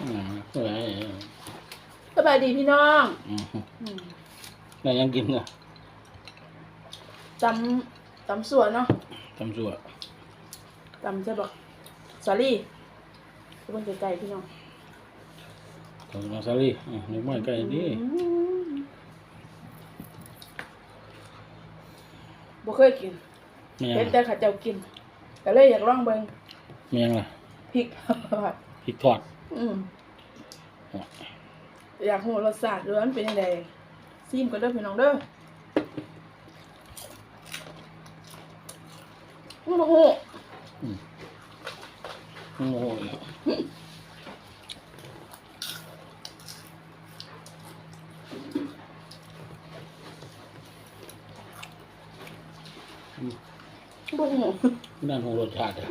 อืมเอะไรสบายดีพี่น้องอืมอืมแม่ยังกินอะตำตำสวนเนาะทำชั่วตำจะบอกสาลี่ทุกคนไกลๆพี่น้องทำมาซาลี่อะนึกไม่ใกล้ดีอืมบ่เคยกินไม่ยังเห็นแต่ข้าเจ้ากินก็เลยอยากลองเบิ่งไม่ยังล่ะพริก พริกทอด อืมอยากรู้รสชาติด้วยมันเป็นยังไงซิมกันเด้อพี่น้องเด้อโอ้โหโอ้โหอืมโอ้โหนั่นของรสชาติอะ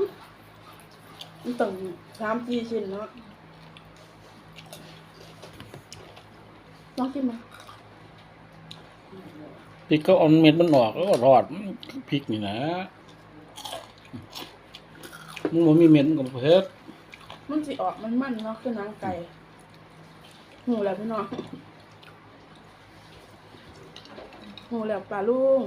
มันต้องสามสี่ชิ้นเนาะ ลองชิมมาพริกก็เอาเม็ดมันออกแล้วก็ทอดมันพริกนี่นะมันบ่มีเม็ดมันก็บ่เผ็ดมันสิออกมันมันๆเนาะคือหนังไก่หูแล้วพี่น้องหูแล้วปลาลุง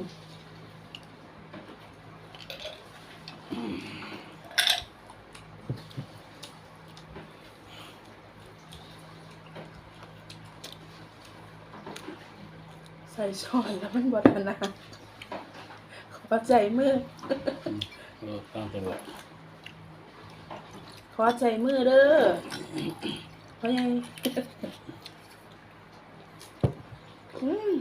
ใส่ช้อนแล้วมันบดนาขอใจมือเออตามสบายขอใจมือเด้อเพราะยังอืม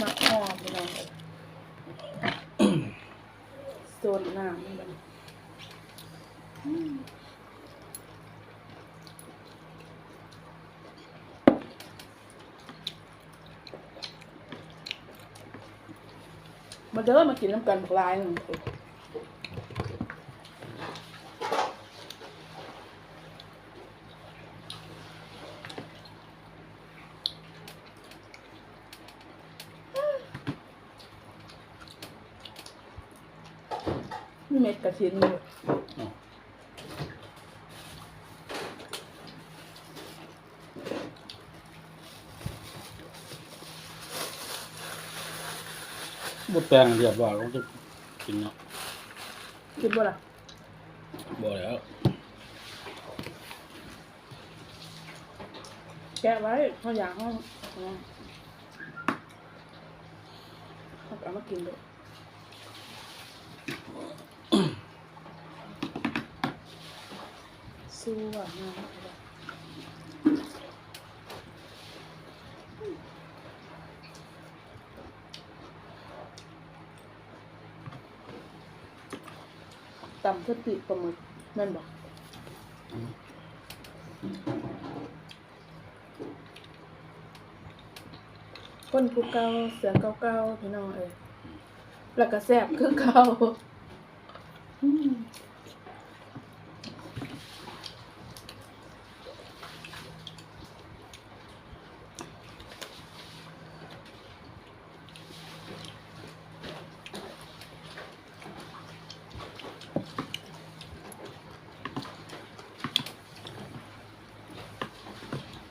มักหอมไปลองเลยโซ นน้ำมันบัดนอืมมาเด้อมากินน้ำกันพลายหนึ่ง เม็ดกระเทียมอยู่อ้าวบดแปลงเรียบร้อยเราจะกินเนาะกินบ่ล่ะบ่แล้วแกะไว้เขาอยากเขาเอาเขาเอามากินเลย สู้อะงามตำสติปลาหมึกนั่นบอกคนผู้เก่าเสือเก่าๆพี่น้องเอ้ยแล้วก็แซ่บคือเก่า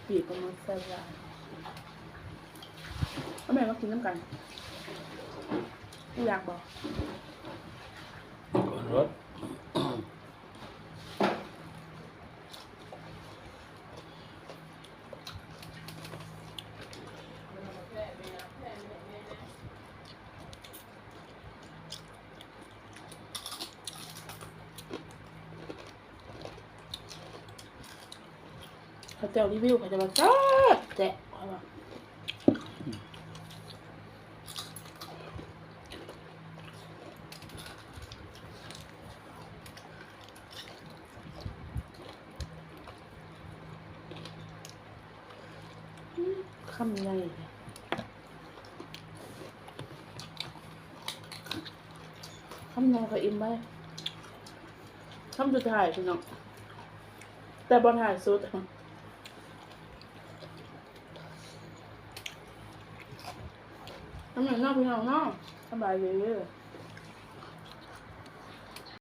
ปีกปลาหมึกแซ่บหลายเอาแม่มากินน้ำกันอยากบอกรส เขาเจ้ารีวิวเขาจะมาแซ่บแจ๊ะเขาบอกคำใหญ่เลยำนองก็อิ่มไปคำสุดท้ายพี่น้องแต่บอถ่ายสุด ทำอย่างนอกพี่น้องเนอกสบายเยอะ